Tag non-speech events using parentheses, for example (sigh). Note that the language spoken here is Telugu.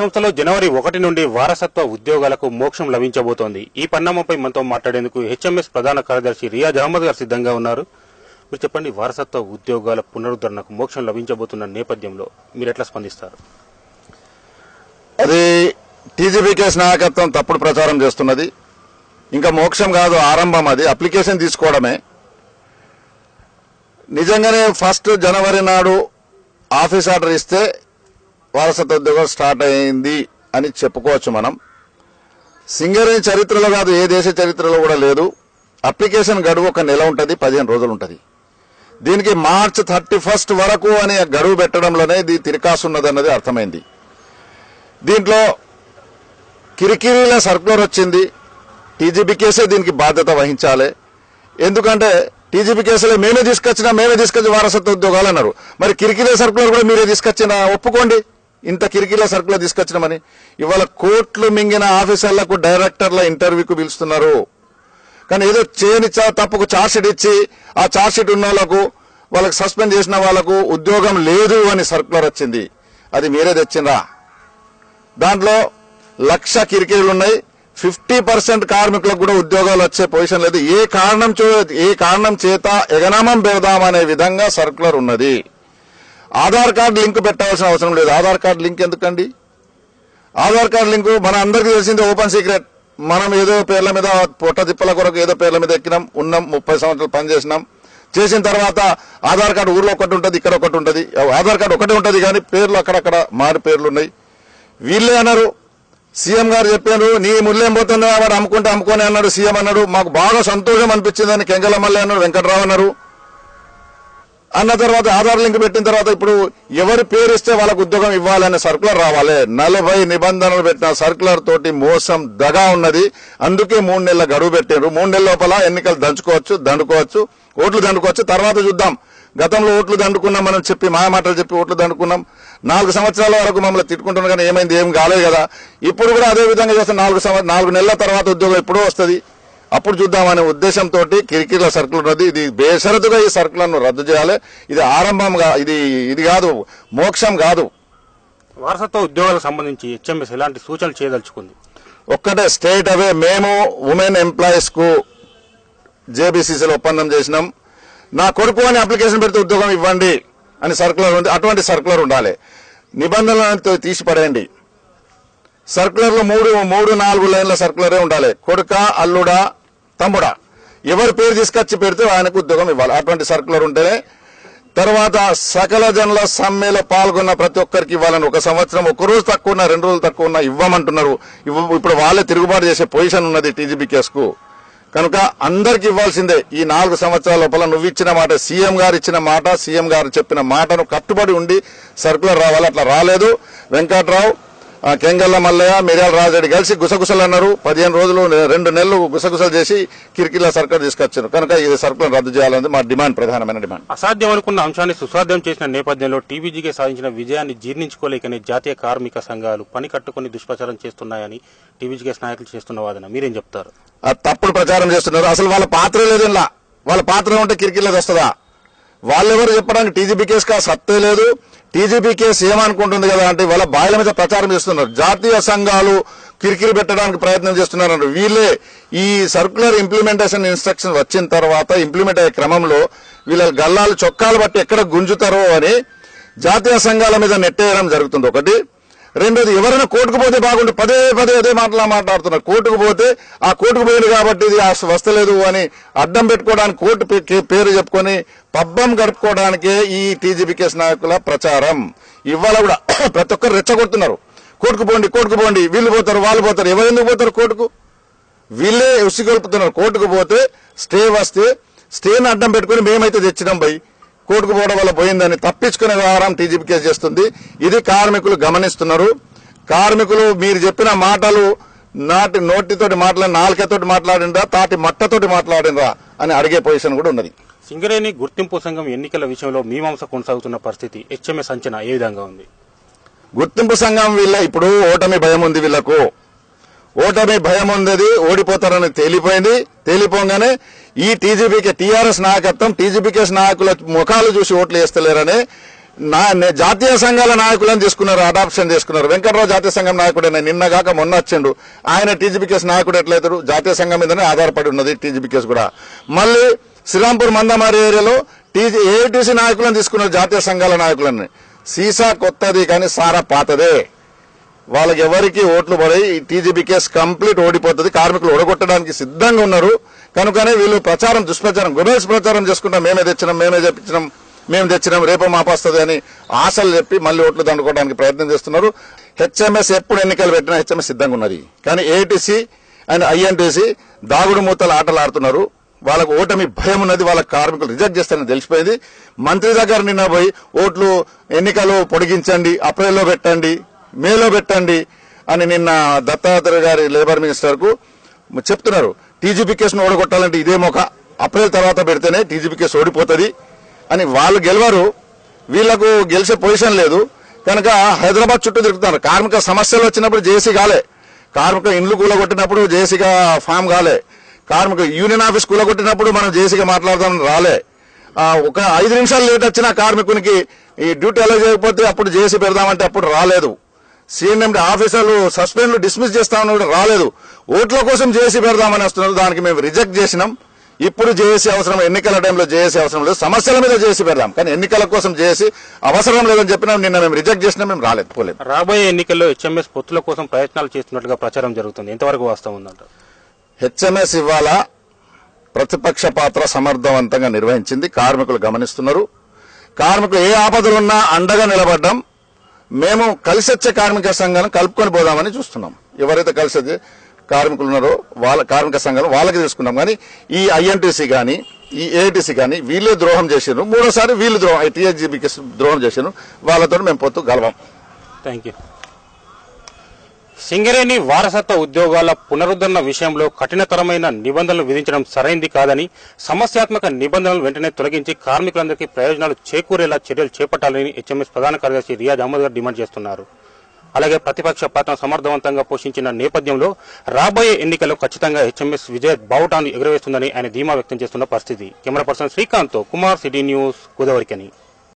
సంస్థలో జనవరి ఒకటి నుండి వారసత్వ ఉద్యోగాలకు మోక్షం లభించబోతోంది. ఈ పరిణామంపై మనతో మాట్లాడేందుకు హెచ్ఎంఎస్ ప్రధాన కార్యదర్శి రియాజ్ అహ్మద్ గారు సిద్ధంగా ఉన్నారు. మీరు చెప్పండి వారసత్వ ఉద్యోగాల పునరుద్ధరణకు మోక్షం లభించబోతున్న నేపథ్యంలో మీరు ఎట్లా స్పందిస్తారు? అది టీజీపీకేఎస్ నాయకత్వం తప్పుడు ప్రచారం చేస్తున్నది. ఇంకా మోక్షం కాదు ఆరంభం అది. అప్లికేషన్ తీసుకోవడమే. నిజంగానే ఫస్ట్ జనవరి నాడు ఆఫీస్ ఆర్డర్ ఇస్తే వారసత్వ ఉద్యోగం స్టార్ట్ అయింది అని చెప్పుకోవచ్చు మనం. సింగరేణి చరిత్రలో కాదు ఏ దేశ చరిత్రలో కూడా లేదు. అప్లికేషన్ గడువు ఒక నెల ఉంటుంది పదిహేను రోజులు ఉంటుంది. దీనికి మార్చ్ థర్టీ ఫస్ట్ వరకు అనే గడువు పెట్టడంలోనే ఇది తిరకాసు ఉన్నదన్నది అర్థమైంది. దీంట్లో కిరికిరీల సర్కులర్ వచ్చింది. టీజీబీ కేసే దీనికి బాధ్యత వహించాలి. ఎందుకంటే టీజీబీ కేసులో మేమే తీసుకొచ్చినా మేమే తీసుకొచ్చి వారసత్వ ఉద్యోగాలు అన్నారు. మరి కిరికిరీల సర్కులర్ కూడా మీరే తీసుకొచ్చిన ఒప్పుకోండి. ఇంత కిరికిల సర్కులర్ తీసుకొచ్చినామని. ఇవాళ కోట్లు మింగిన ఆఫీసర్లకు డైరెక్టర్ల ఇంటర్వ్యూకు పిలుస్తున్నారు. కానీ ఏదో చేయని చా- తప్పుకు ఛార్జ్షీట్ ఇచ్చి ఆ ఛార్జ్షీట్ ఉన్న వాళ్ళకు వాళ్ళకి సస్పెండ్ చేసిన వాళ్ళకు ఉద్యోగం లేదు అని సర్కులర్ వచ్చింది. అది మీరే తెచ్చిందా దాంట్లో లక్ష కిరికీలు ఉన్నాయి. ఫిఫ్టీ పర్సెంట్ కార్మికులకు కూడా ఉద్యోగాలు వచ్చే పొజిషన్ లేదు. ఏ కారణం చే- ఏ కారణం చేత ఎగనామం పెడదామనే విధంగా సర్కులర్ ఉన్నది. ఆధార్ కార్డు లింక్ పెట్టాల్సిన అవసరం లేదు. ఆధార్ కార్డు లింక్ ఎందుకండి? ఆధార్ కార్డు లింకు మన అందరికీ తెలిసింది ఓపెన్ సీక్రెట్. మనం ఏదో పేర్ల మీద పొట్ట తిప్పల కొరకు ఏదో పేర్ల మీద ఎక్కినాం ఉన్నాం ముప్పై సంవత్సరాలు పనిచేసినాం. చేసిన తర్వాత ఆధార్ కార్డు ఊర్లో ఒకటి ఉంటుంది ఇక్కడ ఒకటి ఉంటుంది. ఆధార్ కార్డు ఒకటే ఉంటుంది కానీ పేర్లు అక్కడక్కడ మారి పేర్లు ఉన్నాయి. వీళ్ళే అన్నారు. సీఎం గారు చెప్పారు నీ ముళ్ళేం పోతుందో? వాడు అమ్ముకుంటే అమ్ముకొని అన్నాడు సీఎం అన్నాడు. మాకు బాగా సంతోషం అనిపించిందని కెంగలమల్లి అన్నారు వెంకట్రావు అన్నారు. అన్న తర్వాత ఆధార్ లింక్ పెట్టిన తర్వాత ఇప్పుడు ఎవరు పేరు ఇస్తే వాళ్ళకు ఉద్యోగం ఇవ్వాలనే సర్కులర్ రావాలి. నలభై నిబంధనలు పెట్టిన సర్కులర్ తోటి మోసం దగా ఉన్నది. అందుకే మూడు నెలల గడువు పెట్టారు మూడు నెలల లోపల ఎన్నికలు దంచుకోవచ్చు దండుకోవచ్చు ఓట్లు దండుకోవచ్చు. తర్వాత చూద్దాం. గతంలో ఓట్లు దండుకున్నాం మనం చెప్పి మాయమాటలు చెప్పి ఓట్లు దండుకున్నాం. నాలుగు సంవత్సరాల వరకు మమ్మల్ని తిట్టుకుంటున్నాం కానీ ఏమైంది ఏం కాలేదు కదా. ఇప్పుడు కూడా అదే విధంగా చేస్తే నాలుగు నాలుగు నెలల తర్వాత ఉద్యోగం ఎప్పుడో వస్తుంది. అప్పుడు చూద్దామనే ఉద్దేశంతో కిరికిల సర్కుల్ ఉన్నది. ఇది బేషరతుగా ఈ సర్కులను రద్దు చేయాలి. ఇది ఆరంభంగా ఇది ఇది కాదు మోక్షం కాదు. వారసత్వ ఉద్యోగాలకు సంబంధించి హెచ్ఎంఎస్ ఎలాంటి సూచనలు చేయదలుచుకుంది? ఒక్కటే స్టేట్ అవే. మేము ఉమెన్ ఎంప్లాయీస్కు జేబీసీసీలో ఒప్పందం చేసినాం. నా కొడుకు అని అప్లికేషన్ పెడితే ఉద్యోగం ఇవ్వండి అని సర్కులర్ ఉంది అటువంటి సర్కులర్ ఉండాలి. నిబంధనలను తీసి పడేయండి. సర్కులర్లో మూడు మూడు నాలుగు లైన్ల సర్కులరే ఉండాలి. కొడుక అల్లుడా తమ్ముడా ఎవరి పేరు తీసుకొచ్చి పెడితే ఆయనకు ఉద్యోగం ఇవ్వాలి. అటువంటి సర్కులర్ ఉంటేనే తర్వాత సకల జనుల సమ్మెలో పాల్గొన్న ప్రతి ఒక్కరికి ఇవ్వాలని ఒక సంవత్సరం ఒక రోజు తక్కువ ఉన్నా రెండు రోజులు తక్కువ ఉన్నా ఇవ్వమంటున్నారు. ఇవ్వ- ఇప్పుడు వాళ్ళే తిరుగుబాటు చేసే పొజిషన్ ఉన్నది టీజీబీ కు కనుక అందరికి ఇవ్వాల్సిందే ఈ నాలుగు సంవత్సరాల లోపల నువ్వు ఇచ్చిన మాట సీఎం గారు ఇచ్చిన మాట సీఎం గారు చెప్పిన మాటను కట్టుబడి ఉండి సర్కులర్ రావాలి. అట్లా రాలేదు. వెంకట్రావు కెంగల్ల మల్లయ్య మిర్యాల రాజరెడ్డి కలిసి గుసగుసలు అన్నారు పదిహేను రోజులు రెండు నెలలు గుసగుసలు చేసి కిరికిల సర్కులర్ తీసుకొచ్చారు. కనుక ఇది సర్కులర్ రద్దు చేయాలనేది మా డిమాండ్ ప్రధానమైన డిమాండ్. అసాధ్యం అనుకున్న అంశాన్ని సుసాధ్యం చేసిన నేపథ్యంలో టీబీజీకే సాధించిన విజయాన్ని జీర్ణించుకోలేకనే జాతీయ కార్మిక సంఘాలు పని కట్టుకుని దుష్ప్రచారం చేస్తున్నాయని టీబీజీకేస్ నాయకులు చేస్తున్న వాదన. మీరేం చెప్తారు? తప్పుడు ప్రచారం చేస్తున్నారు. అసలు వాళ్ళ పాత్ర లేదు వాళ్ళ పాత్ర ఉంటే కిరికిలేదు వస్తుందా? వాళ్ళెవరు చెప్పడానికి టీజీపీ కేసు కా సత్తే లేదు. టీజీపీ కేసు ఏమనుకుంటుంది కదా అంటే వాళ్ళ బాయిల మీద ప్రచారం చేస్తున్నారు. జాతీయ సంఘాలు కిరికిరి పెట్టడానికి ప్రయత్నం చేస్తున్నారు వీళ్ళే ఈ సర్కులర్ ఇంప్లిమెంటేషన్ ఇన్స్ట్రక్షన్ వచ్చిన తర్వాత ఇంప్లిమెంట్ అయ్యే క్రమంలో వీళ్ళ గల్లాలు చొక్కాలు బట్టి ఎక్కడ గుంజుతారో అని జాతీయ సంఘాల మీద నెట్టేయడం జరుగుతుంది. ఒకటి రెండోది ఎవరైనా కోర్టుకు పోతే బాగుండు. పదే పదే అదే మాటలా మాట్లాడుతున్నారు. కోర్టుకు పోతే ఆ కోర్టుకు పోయింది కాబట్టి ఇది వస్తలేదు అని అడ్డం పెట్టుకోవడానికి కోర్టు పేరు చెప్పుకొని పబ్బం గడుపుకోవడానికే ఈ టీజీపీ కేసు నాయకుల ప్రచారం. ఇవాళ కూడా (coughs) ప్రతి ఒక్కరు రెచ్చగొడుతున్నారు. కోర్టుకు పోండి కోర్టుకు పోండి. వీళ్ళు పోతారు వాళ్ళు పోతారు. ఎవరు ఎందుకు పోతారు కోర్టుకు? వీళ్ళే ఉసిగొల్పుతున్నారు. కోర్టుకు పోతే స్టే వస్తే స్టేని అడ్డం పెట్టుకుని మేమైతే తెచ్చినాం పోయి కోర్టుకు పోవడం వల్ల పోయిందని తప్పించుకునే వ్యవహారం టీజీపీ కేసు చేస్తుంది. ఇది కార్మికులు గమనిస్తున్నారు. కార్మికులు మీరు చెప్పిన మాటలు నాటి నోటితోటి మాట్లాడి నాలుకతోటి మాట్లాడిండ్రా తాటి మట్టతోటి మాట్లాడిండ్రా అని అడిగే పొజిషన్ కూడా ఉన్నది. సింగరేణి గుర్తింపు సంఘం ఎన్నికల విషయంలో మీమాంస కొనసాగుతున్న పరిస్థితి హెచ్ఎంఎస్ అంచనా ఏ విధంగా ఉంది? గుర్తింపు సంఘం వీళ్ళ ఇప్పుడు ఓటమి భయం ఉంది వీళ్ళకు. ఓటమి భయం ఉంది ఓడిపోతారని తేలిపోయింది. తేలిపోగానే ఈ టీజీపీకే టీఆర్ఎస్ నాయకత్వం టీజీపీకేస్ నాయకుల ముఖాలు చూసి ఓట్లు వేస్తలేరని నా జాతీయ సంఘాల నాయకులను తీసుకున్నారు అడాప్షన్ చేసుకున్నారు వెంకటరావు జాతీయ సంఘం నాయకుడైన నిన్న కాక మొన్న వచ్చిండు. ఆయన టీజీపీ నాయకుడు ఎట్లయితారు? జాతీయ సంఘం మీదనే ఆధారపడి ఉన్నది టీజీపీకేస్ కూడా. మళ్ళీ శ్రీరాంపూర్ మందమారి ఏరియాలో టీజీ ఏటీసీ నాయకులను తీసుకున్నారు జాతీయ సంఘాల నాయకులని. సీసా కొత్తది కానీ సారా పాతదే. వాళ్ళకి ఎవరికి ఓట్లు పడి టీజీబీ కేసు కంప్లీట్ ఓడిపోతుంది కార్మికులు ఓడగొట్టడానికి సిద్ధంగా ఉన్నారు. కనుకనే వీళ్ళు ప్రచారం దుష్ప్రచారం గుమేష్ ప్రచారం చేసుకుంటాం. మేమే తెచ్చినాం మేమే తెప్పించినాం మేము తెచ్చినాం రేపు మాపస్తుంది అని ఆశలు చెప్పి మళ్ళీ ఓట్లు దండుకోవడానికి ప్రయత్నం చేస్తున్నారు. హెచ్ఎంఎస్ ఎప్పుడు ఎన్నికలు పెట్టినా హెచ్ఎంఎస్ సిద్ధంగా ఉన్నది. కానీ ఏటీసీ అండ్ ఐఎన్టీసీ దాగుడు మూతలు ఆటలు ఆడుతున్నారు వాళ్ళకు ఓటమి భయం ఉన్నది వాళ్ళ కార్మికులు రిజెక్ట్ చేస్తారని తెలిసిపోయింది. మంత్రి దగ్గర నిన్న పోయి ఓట్లు ఎన్నికలు పొడిగించండి అప్రిల్లో పెట్టండి మేలో పెట్టండి అని నిన్న దత్తాత్రేయ గారి లేబర్ మినిస్టర్కు చెప్తున్నారు. టీజీపీ కేసును ఓడగొట్టాలంటే ఇదే మొక. అప్రిల్ తర్వాత పెడితేనే టీజీపీ కేసు ఓడిపోతుంది అని వాళ్ళు గెలవరు. వీళ్ళకు గెలిచే పొజిషన్ లేదు. కనుక హైదరాబాద్ చుట్టూ తిరుగుతున్నారు. కార్మిక సమస్యలు వచ్చినప్పుడు జేసీ కాలే. కార్మిక ఇండ్లు కూలగొట్టినప్పుడు జేసీగా ఫామ్ కాలే. కార్మిక యూనియన్ ఆఫీస్ కూలగొట్టినప్పుడు మనం జేసీగా మాట్లాడదాం రాలే. ఒక ఐదు నిమిషాలు లేట్ వచ్చిన కార్మికునికి ఈ డ్యూటీ ఎలా చేయకపోతే అప్పుడు జేసీ పెడదామంటే అప్పుడు రాలేదు. సీఎంఎం ఆఫీసర్లు సస్పెండ్లు డిస్మిస్ చేస్తామని కూడా రాలేదు. ఓట్ల కోసం జేసీ పెడదామని వస్తున్నారు దానికి మేము రిజెక్ట్ చేసినాం. ఇప్పుడు జేఏసీ అవసరం ఎన్నికల టైంలో జేఏసీ అవసరం లేదు. సమస్యల మీద జేసీ పెడదాం. కానీ ఎన్నికల కోసం జేఏసీ అవసరం లేదని చెప్పినా నిన్న మేము రిజెక్ట్ చేసినా మేము రాలేదు పోలేదు. రాబోయే ఎన్నికల్లో హెచ్ఎంఎస్ పొత్తుల కోసం ప్రయత్నాలు చేస్తున్నట్టుగా ప్రచారం జరుగుతుంది. ఎంతవరకు వాస్తవం ఉందంట హెచ్ఎంఎస్ ఇవాళ ప్రతిపక్ష పాత్ర సమర్థవంతంగా నిర్వహించింది. కార్మికులు గమనిస్తున్నారు. కార్మికులు ఏ ఆపదలున్నా అండగా నిలబడ్డం మేము కలిసి వచ్చే కార్మిక సంఘాలను కలుపుకొని పోదామని చూస్తున్నాం. ఎవరైతే కలిసి వచ్చే కార్మికులు ఉన్నారో వాళ్ళ కార్మిక సంఘాలు వాళ్ళకి తీసుకున్నాం కానీ ఈ ఐఎన్టీసీ కానీ ఈ ఏఐటీసీ కానీ వీళ్ళే ద్రోహం చేశారు మూడోసారి వీళ్ళు ద్రోహం టీఎస్జీబీకి ద్రోహం చేశారు వాళ్ళతో మేము పొత్తు గలవాం. థ్యాంక్ యూ సింగరేణి వారసత్వ ఉద్యోగాల పునరుద్ధరణ విషయంలో కఠినతరమైన నిబంధనలు విధించడం సరైంది కాదని సమస్యాత్మక నిబంధనలు వెంటనే తొలగించి కార్మికులందరికీ ప్రయోజనాలు చేకూరేలా చర్యలు చేపట్టాలని హెచ్ఎంఎస్ ప్రధాన కార్యదర్శి రియాజ్ అహ్మద్ గారు డిమాండ్ చేస్తున్నారు. అలాగే ప్రతిపక్ష పాత్ర సమర్థవంతంగా పోషించిన నేపథ్యంలో రాబోయే ఎన్నికల్లో ఖచ్చితంగా హెచ్ఎంఎస్ విజయ్ బావుటాన్ని ఎగురవేస్తుందని ఆయన ధీమా వ్యక్తం చేస్తున్న పరిస్థితి. Camera person Srikanth Kumar city news Godavarikhani.